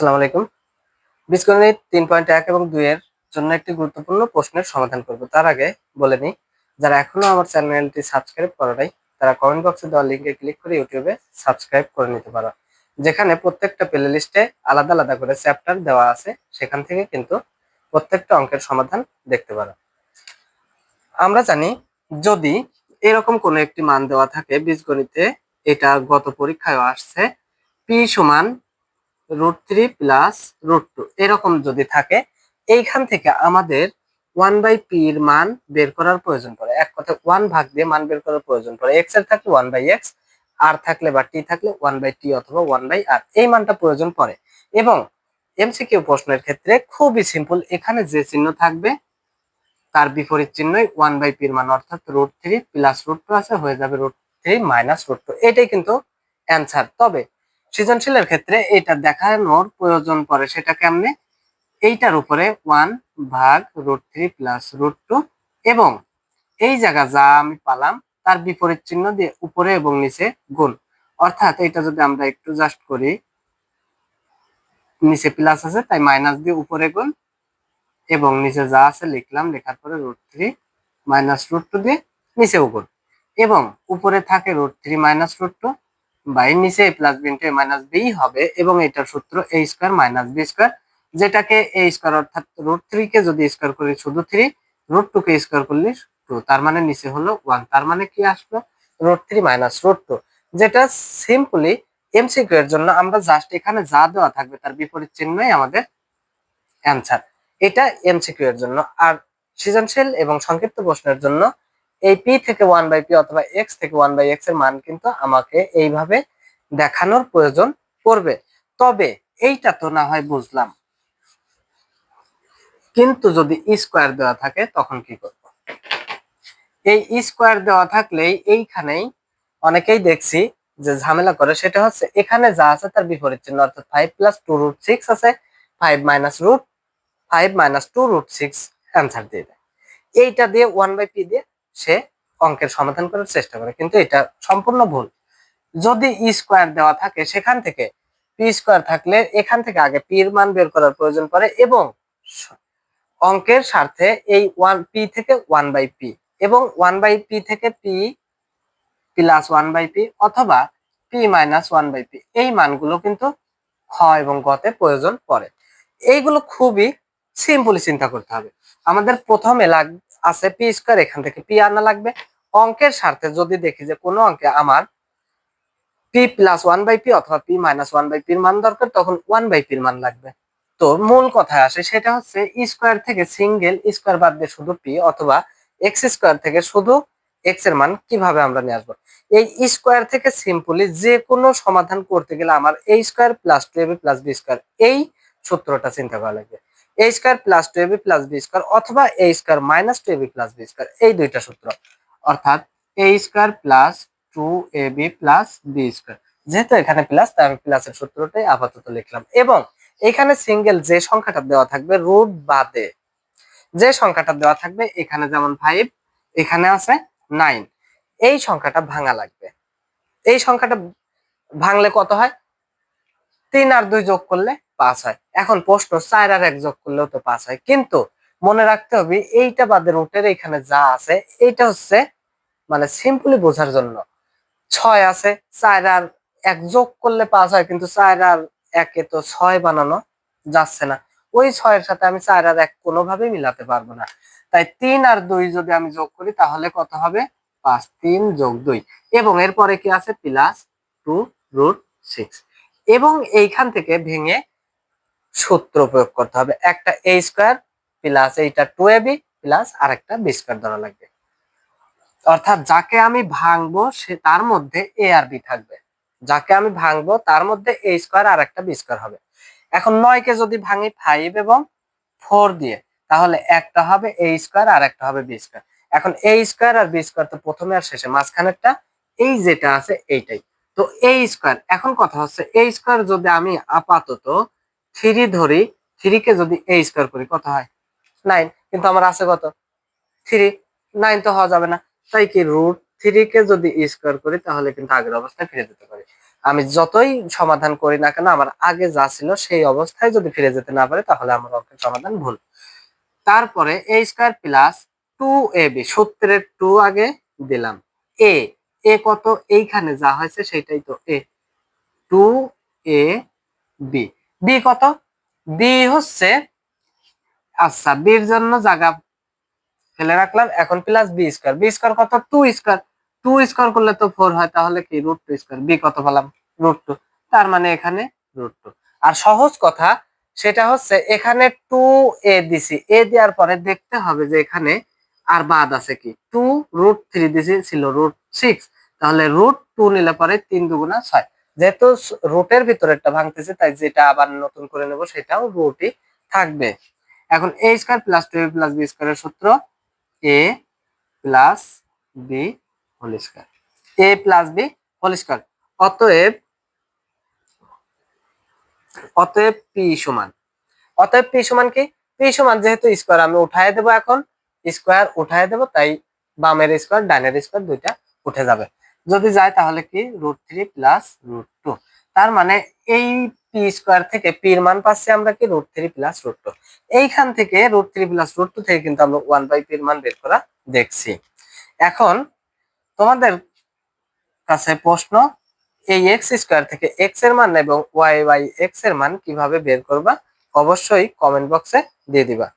আসসালামু আলাইকুম। বীজগণিত তিন পয়েন্ট এক এবং দুই এর জন্য একটি গুরুত্বপূর্ণ প্রশ্নের সমাধান করব। তার আগে বলে নিই, যারা এখনও আমার চ্যানেলটি সাবস্ক্রাইব করে নাই, তারা কমেন্ট বক্সে দেওয়া লিঙ্কে ক্লিক করে ইউটিউবে সাবস্ক্রাইব করে নিতে পারো। যেখানে প্রত্যেকটা প্লে লিস্টে আলাদা আলাদা করে চ্যাপ্টার দেওয়া আছে, সেখান থেকে কিন্তু প্রত্যেকটা অঙ্কের সমাধান দেখতে পারো। আমরা জানি, যদি এরকম কোনো একটি মান দেওয়া থাকে, বীজগণিতে এটা গত পরীক্ষায় আসছে, পি সমান root three plus root two এরকম যদি থাকে, এইখান থেকে আমাদের ওয়ান বাই পি এর মান বের করার প্রয়োজন পড়ে। এক কথা ওয়ান ভাগ দিয়ে মান বের করার প্রয়োজন পড়ে। এক্সের থাকলে ওয়ান বাই এক্স আর থাকলে বা টি থাকলে ওয়ান বাই টি অথবা ওয়ান বাই আর এই মানটা প্রয়োজন পড়ে। এবং এমসিকিউ প্রশ্নের ক্ষেত্রে খুবই সিম্পল এখানে যে চিহ্ন থাকবে, তার বিপরীত চিহ্নই ওয়ান বাই পির মান, অর্থাৎ root three plus root two আছে, হয়ে যাবে root three minus root two এটাই কিন্তু অ্যান্সার তবে সৃজনশীলের ক্ষেত্রে এটা দেখানোর প্রয়োজন পড়ে সেটা কেমনে? এইটার উপরে ওয়ান ভাগ root three plus root two এবং এই জায়গা যা আমি পালাম, তার বিপরীত চিহ্ন দিয়ে উপরে এবং নিচে গুণ। অর্থাৎ এটা যদি আমরা একটু জাস্ট করি, নিচে প্লাস আছে, তাই মাইনাস দিয়ে উপরে গুণ এবং নিচে যা আছে লিখলাম, লেখার পরে root three minus root two দিয়ে নিচেও গুণ। এবং উপরে থাকে root three minus root two by নিচে A plus B A minus B হবে এবং এটার সূত্র A square minus B square যেটাকে এ স্কোয়ার অর্থাৎ রুট থ্রি কে যদি স্কোয়ার করি শুধু থ্রি রুট টু কে স্কোয়ার করলে টু তার মানে নিচে হলো ওয়ান তার মানে কি আসলো? Root three minus root two যেটা সিম্পলি এমসিকিউ এর জন্য আমরা জাস্ট এখানে যা দেওয়া থাকবে তার বিপরীত চিহ্নই আমাদের অ্যান্সার এটা এমসিকিউ এর জন্য, আর সৃজনশীল এবং সংক্ষিপ্ত প্রশ্নের জন্য এই পি থেকে ওয়ান বাই পি অথবা এক্স থেকে ওয়ান বাই এক্সের মান কিন্তু আমাকে এইভাবে দেখানোর প্রয়োজন পড়বে। তবে এইটা তো না হয় বুঝলাম। কিন্তু যদি স্কোয়ার দেওয়া থাকে, তখন কি করব? এই স্কোয়ার দেওয়া থাকলেই এইখানেই অনেকেই দেখছি যে ঝামেলা করে, সেটা হচ্ছে এখানে যা আছে তার বিপরীত চিহ্ন, অর্থাৎ five plus two root six আছে five minus root five minus two root six answer দিয়ে দেয়। এইটা দিয়ে ওয়ান বাই পি দিয়ে সে অঙ্কের সমাধান করার চেষ্টা করে। কিন্তু এটা সম্পূর্ণ ভুল। যদি ই স্কোয়ার দেওয়া থাকে, সেখান থেকে পি স্কোয়ার থাকলে এখান থেকে আগে পি এর মান বের করার প্রয়োজন পড়ে এবং অঙ্কের স্বার্থে এই ওয়ান পি থেকে ওয়ান বাই পি এবং ওয়ান বাই পি থেকে P plus one by P অথবা P minus one by P এই মানগুলো কিন্তু খ এবং গতে প্রয়োজন পড়ে। এইগুলো খুবই সিম্পলি চিন্তা করতে হবে। আমাদের প্রথমে লাগ আছে পি স্কোয়ার এখান থেকে পি আনা লাগবে। অঙ্কের স্বার্থে যদি দেখি যে কোনো অঙ্কে আমার P plus one by P অথবা পি মাইনাস ওয়ান বাই পির মান দরকার, তখন ওয়ান বাই পির মান লাগবে। তো মূল কথায় আসে, সেটা হচ্ছে স্কোয়ার থেকে সিঙ্গেল স্কোয়ার বাদ দিয়ে শুধু পি অথবা এক্স স্কোয়ার থেকে শুধু এক্সের মান কীভাবে আমরা নিয়ে আসব? এই স্কোয়ার থেকে সিম্পলি যে কোনো সমাধান করতে গেলে আমার A square plus two AB plus B square এই সূত্রটা চিন্তা করা লাগবে। A square plus two AB plus B square অথবা A square minus two AB plus B square এই দুইটা সূত্র। অর্থাৎ A square plus two A B plus B square যেহেতু এখানে প্লাস আমি প্লাসের সূত্রটাই আপাতত লিখলাম। এবং এখানে সিঙ্গেল যে সংখ্যাটা দেওয়া থাকবে রুট বাদে যে সংখ্যাটা দেওয়া থাকবে, এখানে যেমন ফাইভ এখানে আছে নাইন এই সংখ্যাটা ভাঙা লাগবে। এই সংখ্যাটা ভাঙলে কত হয়? তিন আর দুই যোগ করলে পাঁচ হয়। এখন প্রশ্ন চার আর এক যোগ করলেও তো পাঁচ হয়। কিন্তু মনে রাখতে হবে, এইটা বাদে রুটের এখানে যা আছে, এইটা হচ্ছে মানে সিম্পলি বোঝার জন্য। ছয় আছে চার আর এক যোগ করলে পাঁচ হয়, কিন্তু চার আর একে তো ছয় বানানো যাচ্ছে না। ওই ছয়ের সাথে আমি চার আর এক কোনোভাবেই মিলাতে পারব না। তাই তিন আর দুই যদি আমি যোগ করি, তাহলে কত হবে? পাঁচ, তিন যোগ দুই। এবং এরপরে কি আছে? প্লাস টু রুট সিক্স এবং এইখান থেকে ভেঙে সূত্র প্রয়োগ করতে হবে। একটা এ স্কোয়ার প্লাস এইটা টু এ প্লাস আর একটা বি স্কোয়ার ধরা লাগবে। অর্থাৎ যাকে আমি ভাঙবো সে তার মধ্যে এ আর বি থাকবে। যাকে আমি ভাঙবো তার মধ্যে এ স্কোয়ার আর একটা বি স্কোয়ার হবে। এখন নয়কে যদি ভাঙি ফাইভ এবং ফোর দিয়ে, তাহলে একটা হবে এ স্কোয়ার আর একটা হবে বি স্কোয়ার এখন এ স্কোয়ার আর বি স্কোয়ার তো প্রথমে আর শেষে, মাঝখানেরটা এই যেটা আছে এইটাই। তো এ স্কোয়ার এখন কথা হচ্ছে এ স্কোয়ার যদি আমি আপাতত থ্রি ধরি থ্রি কে যদি এ স্কোয়ার করি, কত হয়? নাইন কিন্তু আমার আছে কত? থ্রি নাইন তো হওয়া যাবে না। তাই কি রুট থ্রি কে যদি স্কোয়ার করি, তাহলে কিন্তু আগের অবস্থায় ফিরে যেতে পারি। আমি যতই সমাধান করি না কেন, আমার আগে যা ছিল সেই অবস্থায় যদি ফিরে যেতে না পারে, তাহলে আমার অঙ্কের সমাধান ভুল। তারপরে A square plus two A B সূত্রের টু আগে দিলাম। এ এ কত? এইখানে যা হয়েছে সেটাই তো A two A B B কত? বি হচ্ছে আচ্ছা বির জন্য জায়গা ফেলে রাখলাম, এখন plus B square B square কত? টু স্কোয়ার টু স্কোয়ার করলে তো ফোর হয়, তাহলে কি? রুট টু স্কোয়ার বি কত পেলাম? রুট টু তার মানে এখানে রুট টু আর সহজ কথা, সেটা হচ্ছে এখানে টু এ দিছি। এ দেওয়ার পরে দেখতে হবে যে এখানে আর বাদ আছে কি? টু রুট থ্রি দিছি, ছিল রুট সিক্স তাহলে রুট টু নিলে পরে তিন দুগুণা ছয়। যেহেতু রুটের ভিতরে একটা ভাঙতেছে, তাই যেটা আবার নতুন করে নেব সেটাও রুটই থাকবে। এখন A square plus two A plus B স্কোয়ারের সূত্র A plus B whole square A plus B whole square অতএব অতএব পি সমান। অতএব পি সমান কি? পি সমান যেহেতু স্কোয়ার আমি উঠায় দেবো এখন স্কোয়ার উঠায় দেবো, তাই বামের স্কোয়ার ডাইনের স্কোয়ার দুইটা উঠে যাবে। যদি যায় তাহলে কি? রুট থ্রি প্লাস রুট তার মানে এই পি স্কোয়ার থেকে পির মান পাচ্ছি আমরা কি root three plus root two এইখান থেকে root three plus root two থেকে কিন্তু আমরা ওয়ান বাই পির মান বের করা দেখছি। এখন তোমাদের কাছে প্রশ্ন, এই এক্স স্কোয়ার থেকে এক্সের মান এবং ওয়াই বাই এক্সের মান কীভাবে বের করবা, অবশ্যই কমেন্ট বক্সে দিয়ে দিবা।